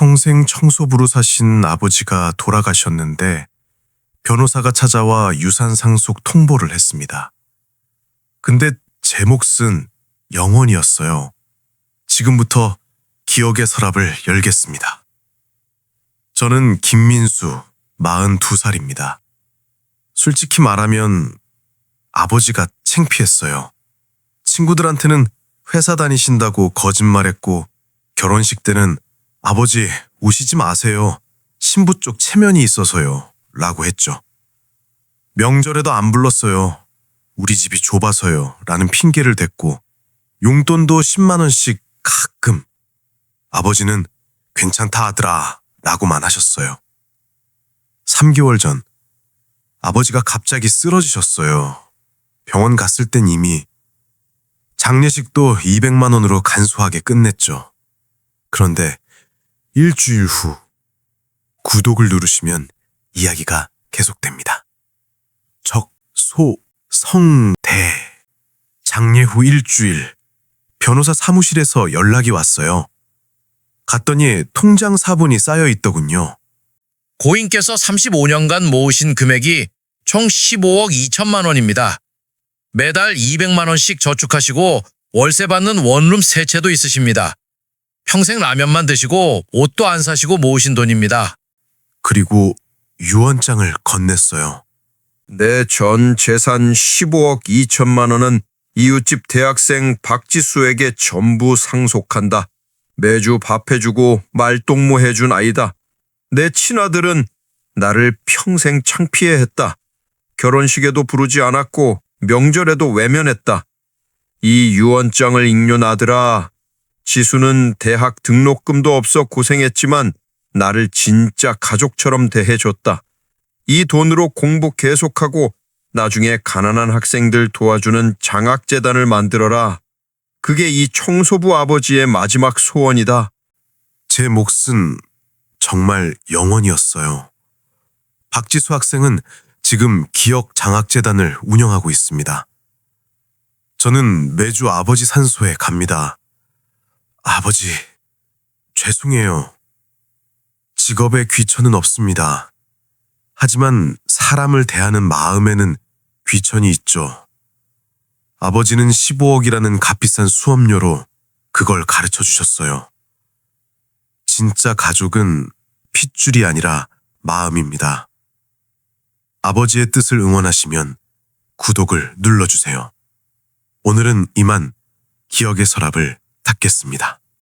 평생 청소부로 사신 아버지가 돌아가셨는데 변호사가 찾아와 유산 상속 통보를 했습니다. 근데 제 몫은 영원이었어요. 지금부터 기억의 서랍을 열겠습니다. 저는 김민수, 42살입니다. 솔직히 말하면 아버지가 창피했어요. 친구들한테는 회사 다니신다고 거짓말했고 결혼식 때는 아버지 우시지 마세요. 신부 쪽 체면이 있어서요. 라고 했죠. 명절에도 안 불렀어요. 우리 집이 좁아서요. 라는 핑계를 댔고 용돈도 10만 원씩 가끔 아버지는 괜찮다 아들아 라고만 하셨어요. 3개월 전 아버지가 갑자기 쓰러지셨어요. 병원 갔을 땐 이미 장례식도 200만 원으로 간소하게 끝냈죠. 그런데 일주일 후 구독을 누르시면 이야기가 계속됩니다. 적, 소, 성, 대. 장례 후 일주일 변호사 사무실에서 연락이 왔어요. 갔더니 통장 사본이 쌓여 있더군요. 고인께서 35년간 모으신 금액이 총 15억 2천만 원입니다. 매달 200만 원씩 저축하시고 월세 받는 원룸 세 채도 있으십니다. 평생 라면만 드시고 옷도 안 사시고 모으신 돈입니다. 그리고 유언장을 건넸어요. 내 전 재산 15억 2천만 원은 이웃집 대학생 박지수에게 전부 상속한다. 매주 밥해주고 말동무해준 아이다. 내 친아들은 나를 평생 창피해 했다. 결혼식에도 부르지 않았고 명절에도 외면했다. 이 유언장을 읽는 아들아, 지수는 대학 등록금도 없어 고생했지만 나를 진짜 가족처럼 대해줬다. 이 돈으로 공부 계속하고 나중에 가난한 학생들 도와주는 장학재단을 만들어라. 그게 이 청소부 아버지의 마지막 소원이다. 제 몫은 정말 영원이었어요. 박지수 학생은 지금 기억 장학재단을 운영하고 있습니다. 저는 매주 아버지 산소에 갑니다. 아버지, 죄송해요. 직업에 귀천은 없습니다. 하지만 사람을 대하는 마음에는 귀천이 있죠. 아버지는 15억이라는 값비싼 수업료로 그걸 가르쳐 주셨어요. 진짜 가족은 핏줄이 아니라 마음입니다. 아버지의 뜻을 응원하시면 구독을 눌러주세요. 오늘은 이만 기억의 서랍을 닫겠습니다.